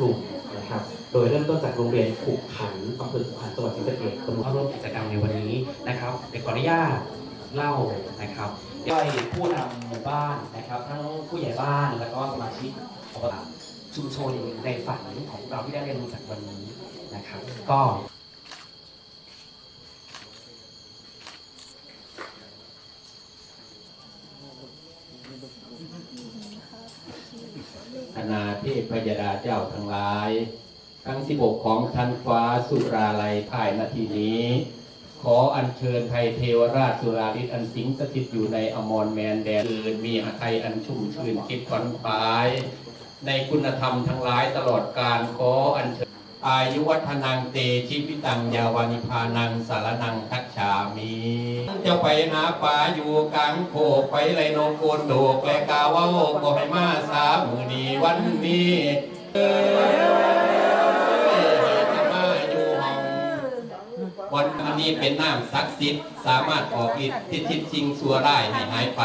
กลุ่มนะครับโดยเริ่มต้นจากโรงเรียนขุกขันอำเภอขุขันจังหวัดศรีสะเกษเข้าร่วมกิจกรรมในวันนี้นะครับเดี๋ยวขออนุญาตเล่านะครับย่อยผู้นำหมู่บ้านนะครับ ทั้งผู้ใหญ่บ้านแล้วก็สมาชิกอบตชุมชนในฝันของเราที่ได้เรียนรู้จากวันนี้นะครับ ก็คณา เทพยดาเจ้าทั้งหลาย ทั้งสิบกของทันฟ้าสุราลัยภายนาทีนี้ ขออัญเชิญไทยเทวราชสุราฤทธิ์อันสิงสถิตอยู่ในอมรแมนแดนเกิดมีหทัยอันชุ่มชื่นคิดขวัญขวาย ในคุณธรรมทั้งหลายตลอดการขออัญเชิญ อายุวัฒนังเตชิวิตังยาวานิพานังสารนังคัจฉามิจะไปหาป่าอยู่กลางโคกไปไรโนโกนโดกและกาว่าโก็ให้มาสามือดีวันนี้เอ้ยจะมาอยู่ห้องวันนี้เป็นน้ำศักดิ์สิทธิ์สามารถออกฤทธิ์ทิศทิศสิ่งสัวร้ายให้หายไป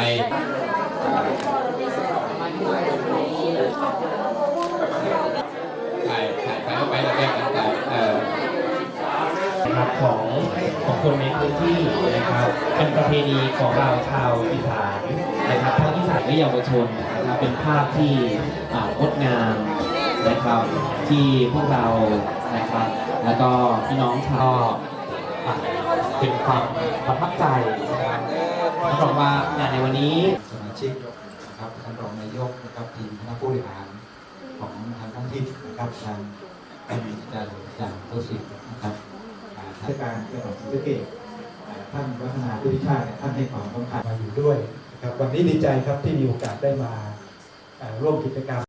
ถ่ายถ่ายไปเอาไปแล้วแยกกันไปเออ นะครับของของคนในพื้นที่นะครับเป็นประเพณีของเราชาวอีสานนะครับทั้งอีสานและเยาวชนนะครับเป็นภาพที่อ่างดงามนะครับที่พวกเรานะครับแล้วก็พี่น้องชาวเป็นความประทับใจนะครับรับรองว่างานในวันนี้สมาชิกนะครับท่านรองนายกนะครับทีมคณะผู้บริหารของทางท้องถิ่นนะครับทางอาจารย์อย่างโตสิทธิ์นะครับ ราชการจังหวัดศรีสะเกษท่านวัฒนาพุทธิชาติท่านให้ความสำคัญมาอยู่ด้วยครับวันนี้ดีใจครับที่มีโอกาสได้มาร่วมกิจกรรม